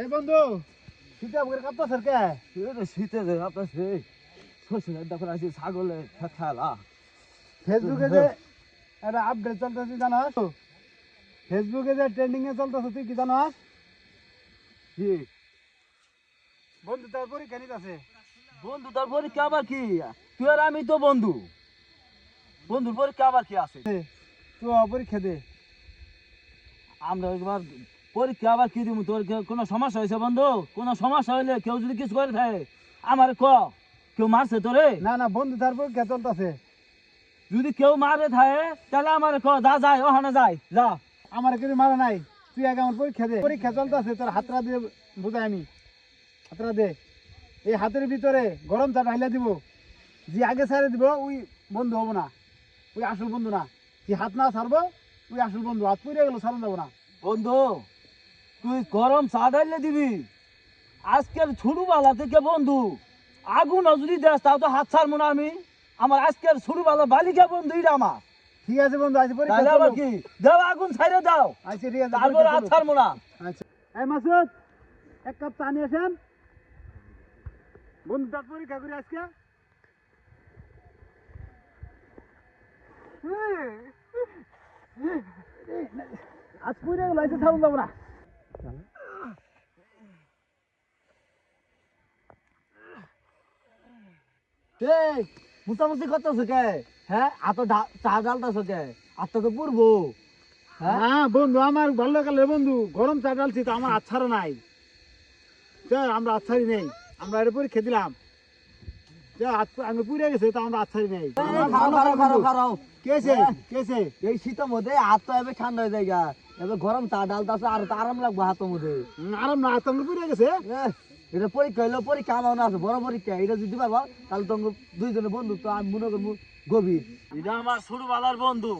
এই বন্ধু, শীতে আমাকে কাঁপতা স্যার কে? শীতে আপনার সে শ্বশুরের দেখুন আছে, ছাগলের খেলা। ফেসবুকে যে একটা আপডেট চলতেছে, জানাস? ফেসবুকে যে ট্রেন্ডিং এ তুই কি জানাস? কি? বন্ধু, তার পরীক্ষা নিতে আছে বন্ধু, তার কি? তুই আর আমি তো বন্ধু। বন্ধুর পরীক্ষা আবার কি আছে? তুই পরীক্ষা দে। আমরা একবার পরীক্ষা আবার কি দিব তোর কোনো সমস্যা হয়েছে বন্ধু? কোনো সমস্যা হইলে কেউ যদি কিছু করে থাকে আমার ক? কেউ মারছে তোরে? না না বন্ধু তার পরীক্ষা চলতেছে? যদি কেউ মারে থাকে তাহলে আমার ক? যা যায় ওখানে যায় যা। আমার কিছু মারা নাই। তুই আগে আমার পরীক্ষা দে। পরীক্ষা চলতেছে তোর হাতরা দিয়ে বুঝাই আমি। হাতরা দে এই হাতের ভিতরে গরম চা ঢাইলে দিব। যে আগে ছাড়ে দিব ওই বন্ধু হব না। ওই আসল বন্ধু না। যে হাত না ছাড়বো ওই আসল বন্ধু। হাত পুড়ে গেলো ছাড়ন যাব না। বন্ধু তুই গরম চা ঢাইলে দিবি। আজকের ছোটবেলা থেকে বন্ধু আগুন যদি দেশ তাও তো হাত ছাড়বো না আমি। আমার আজকের ছোটবেলা বালিকা বন্ধু এটা আমার। ঠিক আছে বন্ধু আজ পরীক্ষা তাহলে আবার কি? দাও আগুন ছাইরে দাও। আচ্ছা ঠিক আছে তারপর হাত। ছাড়বো না। আচ্ছা। এই মাসুদ এক কাপ চা নিয়ে আসেন। বন্ধু তার পরীক্ষা করে আজকে। আজ পুরে আজকে ছাড়ুন যাব না। এই মুসামুসি করতেছো কে? হ্যাঁ? আতো চা ডালতেছো কে? আত্মা তো পূর্বো। হ্যাঁ? হ্যাঁ বন্ধু আমার ভালো কালে বন্ধু। গরম চা ডালছি তো আমার আচ্ছারও নাই। চল আমরা আচ্ছারি নেই। আমরা আমি পুড়ে গেছে তো আমরা আচ্ছারি নেই। আমার খাও খাও খাও খাও কেছে হ্যাঁ। কেছে এই শীতের মধ্যে তো এবার ঠান্ডা হয়ে যায়। এবার গরম চা ডালতেছে আর তো আরাম লাগবে হাতের মধ্যে। আরাম না তো পুড়ে গেছে? এটা পরীক্ষা হইল পরীক্ষা আমার আছে বড় পরীক্ষা এটা যদি গো, তাহলে তো দুইজনের বন্ধুত্ব আমি মনে করব গভীর। এটা আমার ছোটবেলার বন্ধু।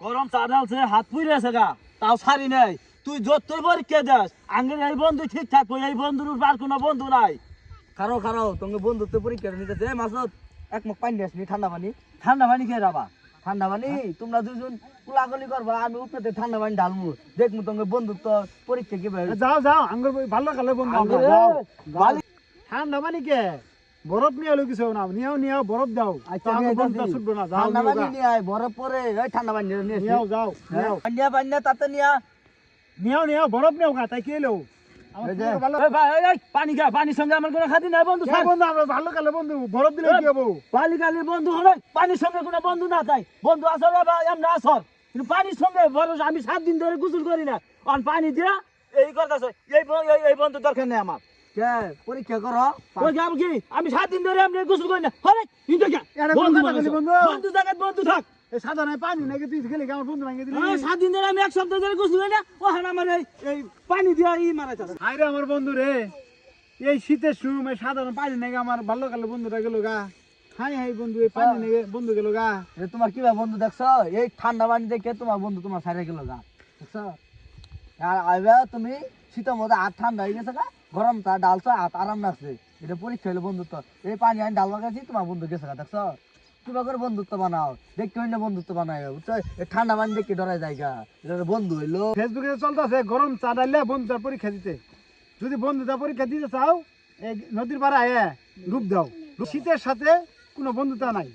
গরম চা ঢালছে হাত পুড়ে আছে গা তাও সারি নাই। তুই যতই পরীক্ষা দেস আঙ্গের এই বন্ধু ঠিক থাকব এই বন্ধুর আর কোনো বন্ধু নাই। খারো খারো তোমাকে বন্ধুত্ব পরীক্ষা নিতেছে মাসুদ এক মুখ পানি আসনি ঠান্ডা পানি। ঠান্ডা পানি খেয়ে যাবা। ঠান্ডা পানি? তোমরা দুজন কুলাগুলি করবা আমি উপরে ঠান্ডা পানি ঢালমু। দেখমু তোমাকে বন্ধুত্ব পরীক্ষা কি যাও যাও আঙ্গুর ভালো কালে বন্ধু ঠান্ডা মানে কে? বরফ নিয়ে এলো কিছু না নিয়েও নিয়েও বরফ দাও। আচ্ছা। ছুটবো না যাও ঠান্ডা পানি নিয়ে আয় বরফ পরে ওই ঠান্ডা পানি নিয়ে যাও পানিয়া তাতে নিয়া নিয়েও নিয়েও বরফ নিয়েও গা তাই কি এলো আমার এই যে, পুরো ভালো এই ভাই, এই, এই, পানি খা পানির সঙ্গে আমার কোনো খাতি নাই বন্ধু। বন্ধু? আমরা ভালো কালে বন্ধু বরফ দিলে কি হব? বালি গালির বন্ধু হলে পানির সঙ্গে কোনো বন্ধু না তাই। বন্ধু আসলে বা আমরা আসর কিন্তু পানির সঙ্গে বড় আমি সাত দিন ধরে গোসল করি না। আর পানি দিয়া এই করতেছে এই এই- বন্ধু দরকার নেই আমার। পরীক্ষা করো। কি? আমি সাত দিন ধরে আমি গোসল করি না। কথা বন্ধু। বন্ধু জায়গায় বন্ধু থাক। এই সাদা নাই পানি নাকি তুই কি আমার বন্ধু ভাঙিয়ে দিলি। সাত দিন ধরে আমি এক সপ্তাহ ধরে গোসল না ওখানে আমার এই পানি দিয়া ই মারা যাচ্ছে হাই রে আমার বন্ধু রে এই শীতের সময় সাধারণ পানি নাকি আমার ভালো কালে বন্ধুটা গেল গা। হাই হাই বন্ধু এই পানি নাকি বন্ধু গেল গা। এটা তোমার কি ভাই বন্ধু দেখছ? এই ঠান্ডা পানি দেখে তোমার বন্ধু তোমার সাইডে গেল গা দেখছ? আর এবার তুমি শীতের মধ্যে হাত ঠান্ডা হয়ে গেছে গা গরম তা ডালছো হাত আরাম লাগছে। এটা পরীক্ষা হলো বন্ধুত্ব। এই পানি আমি ডাল লাগাইছি তোমার বন্ধু গেছে গা দেখছ? কিবা করে বন্ধুত্ব বানাও। দেখতে হইলে বন্ধুত্ব বুঝছ? এই ঠান্ডা পানি দেখতে ডরাই জায়গা বন্ধু হইল। ফেসবুকে চলতেছে গরম চা ডাইলে বন্ধুতার পরীক্ষা দিতে। যদি বন্ধুতার পরীক্ষা দিতে চাও এই নদীর পাড়ে আয় রূপ দাও। শীতের সাথে কোনো বন্ধুতা নাই।